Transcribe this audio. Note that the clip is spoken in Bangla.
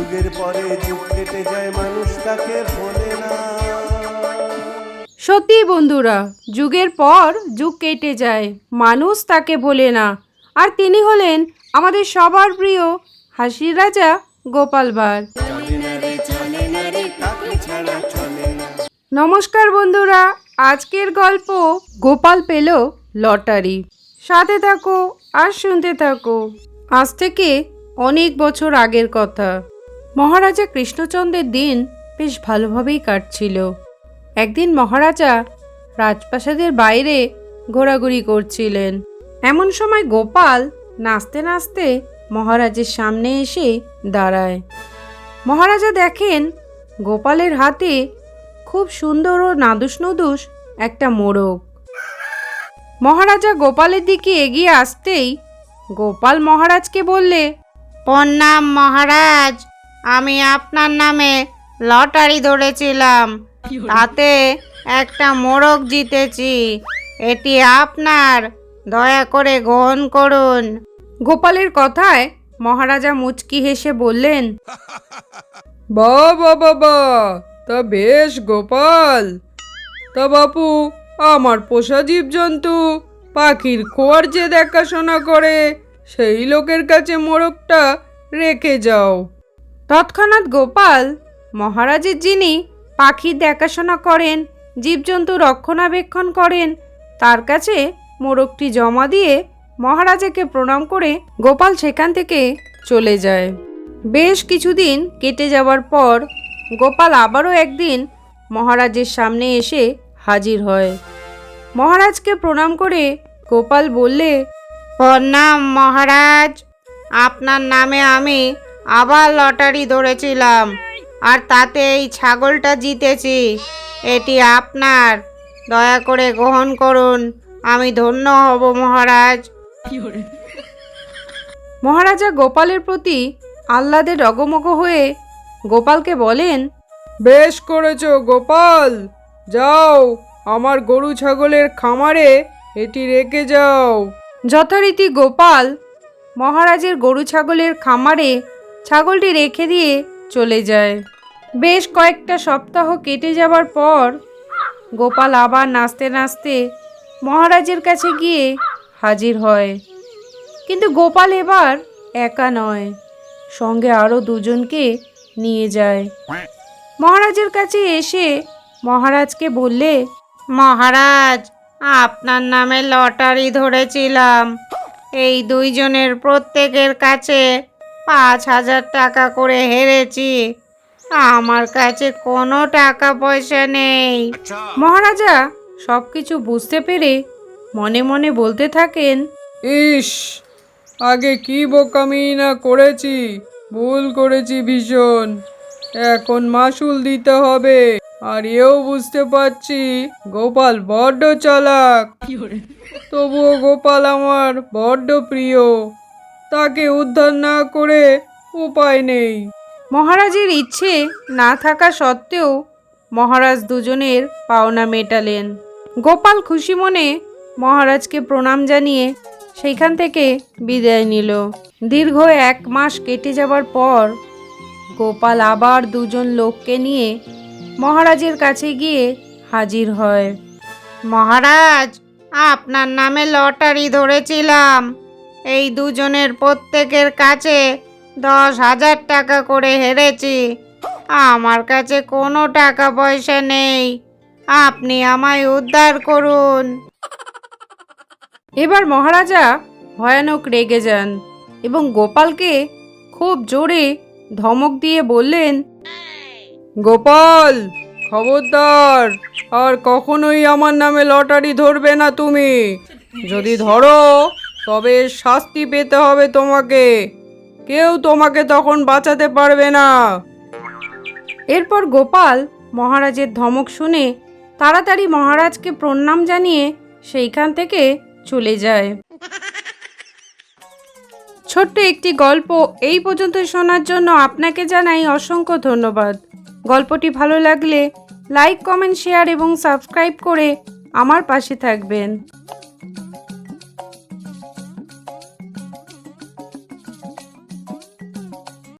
যুগের পরে যুগ কেটে যায় মানুষ তাকে ভোলে না। সত্যি বন্ধুরা যুগের পর যুগ কেটে যায় মানুষ তাকে ভোলে না। আর তিনি হলেন আমাদের সবার প্রিয় হাসির রাজা গোপাল ভাঁড়। নমস্কার বন্ধুরা আজকের গল্প গোপাল পেল লটারি। সাথে থাকো আর শুনতে থাকো। আজ থেকে অনেক বছর আগের কথা। মহারাজা কৃষ্ণচন্দ্রের দিন বেশ ভালোভাবেই কাটছিল। একদিন মহারাজা রাজপ্রাসাদের বাইরে ঘোরাঘুরি করছিলেন। এমন সময় গোপাল নাচতে নাচতে মহারাজের সামনে এসে দাঁড়ায়। মহারাজা দেখেন গোপালের হাতে খুব সুন্দর ও নাদুস নুদুস একটা মোড়ক মহারাজা গোপালের দিকে এগিয়ে আসতেই গোপাল মহারাজকে বললে, প্রণাম মহারাজ। আমি আপনার নামে লটারি ধরেছিলাম। তাতে একটা মোরগ জিতেছি। এটি আপনার, দয়া করে গ্রহণ করুন। গোপালের কথায় মহারাজা মুচকি হেসে বললেন, বা বাবা তা বেশ গোপাল। তা বাপু, আমার পোষা জীবজন্তু পাখির খোয়ার যে দেখাশোনা করে, সেই লোকের কাছে মোরগটা রেখে যাও। তৎক্ষণাৎ গোপাল, মহারাজের যিনি পাখির দেখাশোনা করেন, জীবজন্তু রক্ষণাবেক্ষণ করেন, তার কাছে মোড়কটি জমা দিয়ে মহারাজাকে প্রণাম করে গোপাল সেখান থেকে চলে যায়। বেশ কিছুদিন কেটে যাওয়ার পর গোপাল আবারও একদিন মহারাজের সামনে এসে হাজির হয়। মহারাজকে প্রণাম করে গোপাল বললে, প্রণাম মহারাজ, আপনার নামে আমি আবার লটারি ধরেছিলাম। আর তাতে এই ছাগলটা জিতেছি। এটি আপনার। দয়া করে গ্রহণ করুন। আমি ধন্য হব মহারাজ। মহারাজা গোপালের প্রতি আহ্লাদে রগমগ হয়ে গোপালকে বলেন বেশ করেছ গোপাল। যাও আমার গরু ছাগলের খামারে এটি রেখে যাও। যথারীতি গোপাল মহারাজের গরু ছাগলের খামারে ছাগলটি রেখে দিয়ে চলে যায়। বেশ কয়েকটা সপ্তাহ কেটে যাবার পর গোপাল আবার নাচতে নাচতে মহারাজের কাছে গিয়ে হাজির হয়। কিন্তু গোপাল এবার একা নয়, সঙ্গে আরও দুজনকে নিয়ে যায়। মহারাজের কাছে এসে মহারাজকে বললে, মহারাজ, আপনার নামে লটারি ধরেছিলাম। এই দুইজনের প্রত্যেকের কাছে পাঁচ হাজার টাকা করে হেরেছি। আমার কাছে কোনো টাকা পয়সা নেই। মহারাজা সব কিছু বুঝতে পেরে মনে মনে বলতে থাকেন ইস আগে কি বোকামি না করেছি? ভুল করেছি ভীষণ। এখন মাসুল দিতে হবে। আর এও বুঝতে পারছি গোপাল বড্ড চালাক। তবুও গোপাল আমার বড্ড প্রিয়। তাকে উদ্ধার না করে উপায় নেই। মহারাজের ইচ্ছে না থাকা সত্ত্বেও মহারাজ দুজনের পাওনা মেটালেন। গোপাল খুশি মনে মহারাজকে প্রণাম জানিয়ে সেইখান থেকে বিদায় নিল। দীর্ঘ এক মাস কেটে যাবার পর গোপাল আবার দুজন লোককে নিয়ে মহারাজের কাছে গিয়ে হাজির হয়। মহারাজ, আপনার নামে লটারি ধরেছিলাম। এই দুজনের প্রত্যেকের কাছে দশ হাজার টাকা করে হেরেছি। আমার কাছে কোনো টাকা পয়সা নেই। আপনি আমায় উদ্ধার করুন। এবার মহারাজা ভয়ানক রেগে যান এবং গোপালকে খুব জোরে ধমক দিয়ে বললেন, গোপাল, খবরদার, আর কখনোই আমার নামে লটারি ধরবে না তুমি। যদি ধরো তবে শাস্তি পেতে হবে তোমাকে। কেউ তোমাকে তখন বাঁচাতে পারবে না। এরপর গোপাল মহারাজের ধমক শুনে তাড়াতাড়ি মহারাজকে প্রণাম জানিয়ে সেইখান থেকে চলে যায়। ছোট্ট একটি গল্প এই পর্যন্ত শোনার জন্য আপনাকে জানাই অসংখ্য ধন্যবাদ। গল্পটি ভালো লাগলে লাইক, কমেন্ট, শেয়ার এবং সাবস্ক্রাইব করে আমার পাশে থাকবেন।